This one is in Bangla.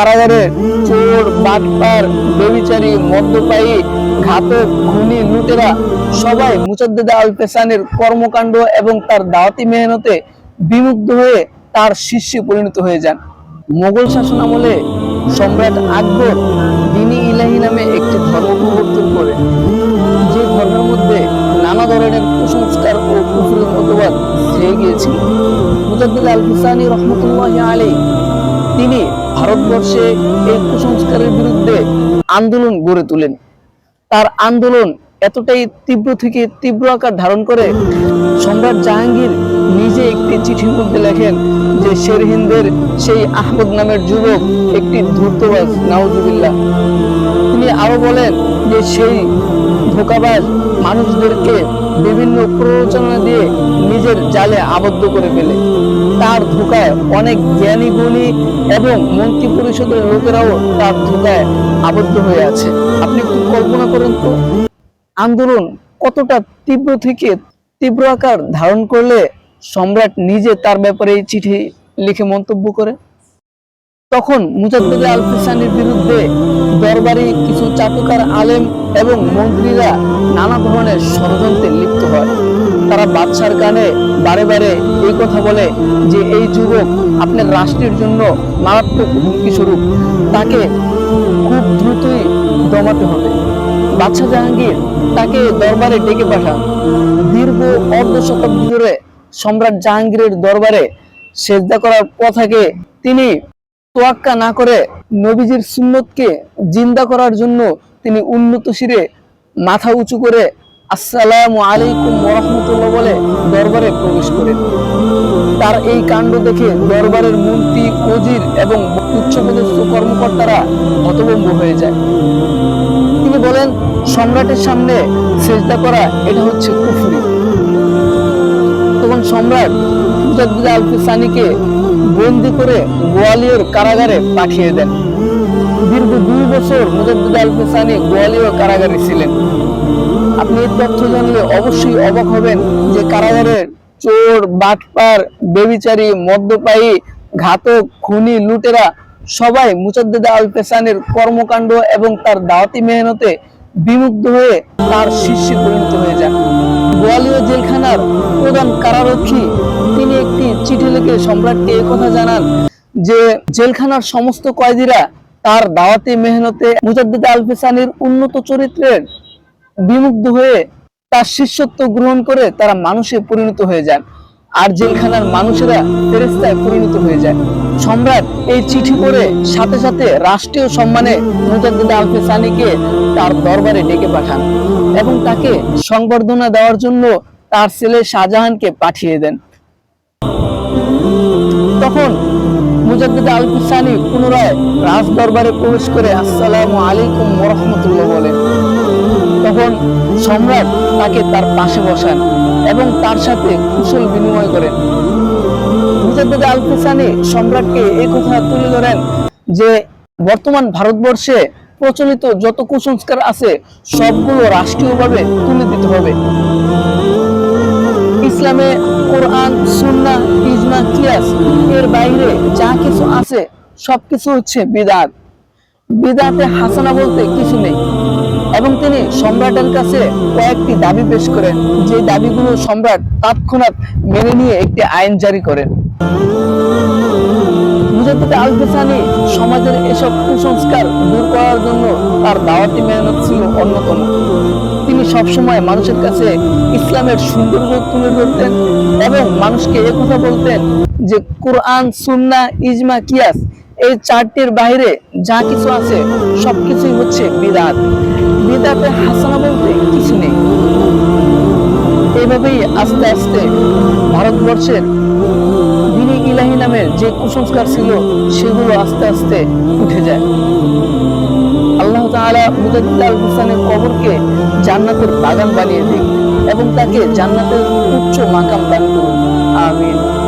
কারাগারে চোর, বাটপার, বেবিচারী, মদ্যপায়ী, ঘাতক, খুনি, লুটেরা সবাই মুজাদ্দেদ আল পেসানের কর্মকাণ্ড এবং তার দাওয়াতি মেহনতে বিমুগ্ধ হয়ে তার শিষ্যে পরিণত হয়ে যান। মোগল শাসন আমলে সম্রাট আকবর দিনী ইলাহি নামে একটি ধর্ম প্রবর্তন করে। যে ধর্মের মধ্যে নানা ধরনের কুসংস্কার ও কুফুরের মতবাদ ছেয়ে গিয়েছিল। মুজাদ্দিদ আল হুসানি রহমতুল্লাহ আলী তিনি ভারতবর্ষে এই কুসংস্কারের বিরুদ্ধে আন্দোলন গড়ে তোলেন। তার আন্দোলন এতটাই তীব্র থেকে তীব্র আকার ধারণ করে, সম্রাট জাহাঙ্গীর নিজে একটি চিঠির মধ্যে লেখেন যে শের হিন্দের সেই আহমদ নামের যুবক একটি ধূর্তবাজ, নাউজুবিল্লাহ। তিনি আরও বলেন যে সেই ধোকাবাজ মানুষদেরকে বিভিন্ন প্ররোচনা দিয়ে নিজের জালে আবদ্ধ করে ফেলে। তার ধোকায় অনেক জ্ঞানী গুণী এবং মন্ত্রী পরিষদের লোকেরাও তার ধোকায় আবদ্ধ হয়ে আছে। আপনি একটু কল্পনা করেন তো। আন্দোলন কতটা তীব্র থেকে তীব্র আকার ধারণ করলে সম্রাট নিজে তার ব্যাপারে এই চিঠি লিখে মন্তব্য করে? তখন মুজাদ্দিদ আল ফিসানির বিরুদ্ধে দরবারি কিছু চাটুকার আলেম এবং মন্ত্রীরা নানা ধরনের ষড়যন্ত্রে লিপ্ত হয়। তারা বাদশার কানে বারে বারে এই কথা বলে যে এই যুবক আপনার রাষ্ট্রের জন্য মারাত্মক হুমকি স্বরূপ। তাকে খুব দ্রুতই দমাতে হবে। বাদশাহ জাহাঙ্গীর তাকে দরবারে ডেকে পাঠান। দীর্ঘ অর্ধ শতাব্দী ধরে সম্রাট জাহাঙ্গীরের দরবারে সেজদা করার কথাকে তিনি তোয়াক্কা না করে নবীজির সুন্নতকে জিন্দা করার জন্য তিনি উন্নত শিরে মাথা উঁচু করে আসসালামু আলাইকুম ওরহমতুল্লাহ বলে দরবারে প্রবেশ করেন তার এই কাণ্ড দেখে দরবারের মন্ত্রী, ওজির এবং উচ্চপদস্থ কর্মকর্তারা হতভম্ব হয়ে যায়। তিনি বলেন, সম্রাটের সামনে সেজদা করা, এটা হচ্ছে কুফরি। তখন সম্রাট মুজাদ্দিদ আল ফিসানিকে বন্দি করে গোয়ালিয়র কারাগারে পাঠিয়ে দেন। দীর্ঘ দুই বছর মুজাদ্দিদ আল ফিসানি গোয়ালিয়র কারাগারে ছিলেন। আপনি এই তথ্য জানলে অবশ্যই অবাক হবেন যে কারাগারের চোর, বাটপার, বেবিচারী, মদ্যপায়ী, ঘাতক, খুনি, লুটেরা সবাই মুজাদ্দিদ আল ফেসানের কর্মকাণ্ড এবং তার দাওয়াতি মেহনতে বিমুগ্ধ হয়ে তার শীর্ষে পরিণত হয়ে যান। গোয়ালিয়র জেলখানার প্রধান কারারক্ষী তিনি একটি চিঠি লিখে সম্রাটকে কথা জানান যে জেলখানার সমস্ত কয়েদিরা তার দাওয়াতি মেহনতে মুজাদ্দিদ আল ফেসানির উন্নত চরিত্রের বিমুগ্ধ হয়ে তার শিষ্যত্ব গ্রহণ করে তারা মানুষে পরিণত হয়ে যান আর জেলখানার মানুষেরা ফেরেস্তায় পরিণত হয়ে যায়। সম্রাট এই চিঠি পড়ে সাথে সাথে রাষ্ট্রীয় সম্মানে মুজাদ্দিদ আল ফেসানিকে তার দরবারে ডেকে পাঠান এবং তাকে সংবর্ধনা দেওয়ার জন্য তার ছেলে শাহজাহানকে পাঠিয়ে দেন। তখন মুজাদ্দিদ আল ফিসানি পুনরায় রাজ দরবারে প্রবেশ করে, আসসালামু আলাইকুম ওরহমতুল্লাহ বলেন তখন সম্রাট তাকে তার পাশে বসান এবং তার সাথে কুশল বিনিময় করেন। মুজাদ্দিদ আল ফিসানি সম্রাটকে এই কথা তুলে ধরেন যে, বর্তমান ভারতবর্ষে প্রচলিত যত কুসংস্কার আছে, সবগুলো রাষ্ট্রীয়ভাবে তুলে দিতে হবে। ইসলামে কোরআন সুন্না ইজমা, কিয়াস এর বাইরে যা কিছু আছে, সবকিছু হচ্ছে বিদাত। বিদাতে হাসানা বলতে কিছু নেই। তিনি সম্রাটের কাছে কয়েকটি দাবি পেশ করেন। যে দাবিগুলো সম্রাট তৎক্ষণাৎ মেনে নিয়ে একটি আইন জারি করেন। সমাজের এসব কুসংস্কার দূর করার জন্য তার দাওয়াতি মেহনত ছিল অন্যতম। তিনি সবসময় মানুষের কাছে ইসলামের সৌন্দর্য তুলে ধরতেন এবং মানুষকে একথা বলতেন যে, কোরআন, সুন্নাহ, ইজমা, কিয়াস এই চারটির বাইরে যা কিছু আছে, সবকিছুই হচ্ছে বিদাত। বিদাতে হাসানা বলতে কিছু নেই। এইভাবেই আস্তে আস্তে ভারতবর্ষের দিনী ইলাহি নামের যে কুসংস্কার ছিল, সেগুলো আস্তে আস্তে উঠে যায়। আল্লাহ তাআলা মুজাদ্দিদ আল হুসানের কবরকে জান্নাতের বাগান বানিয়ে দিন এবং তাকে জান্নাতের উচ্চ মাকাম দান করুন। আমিন।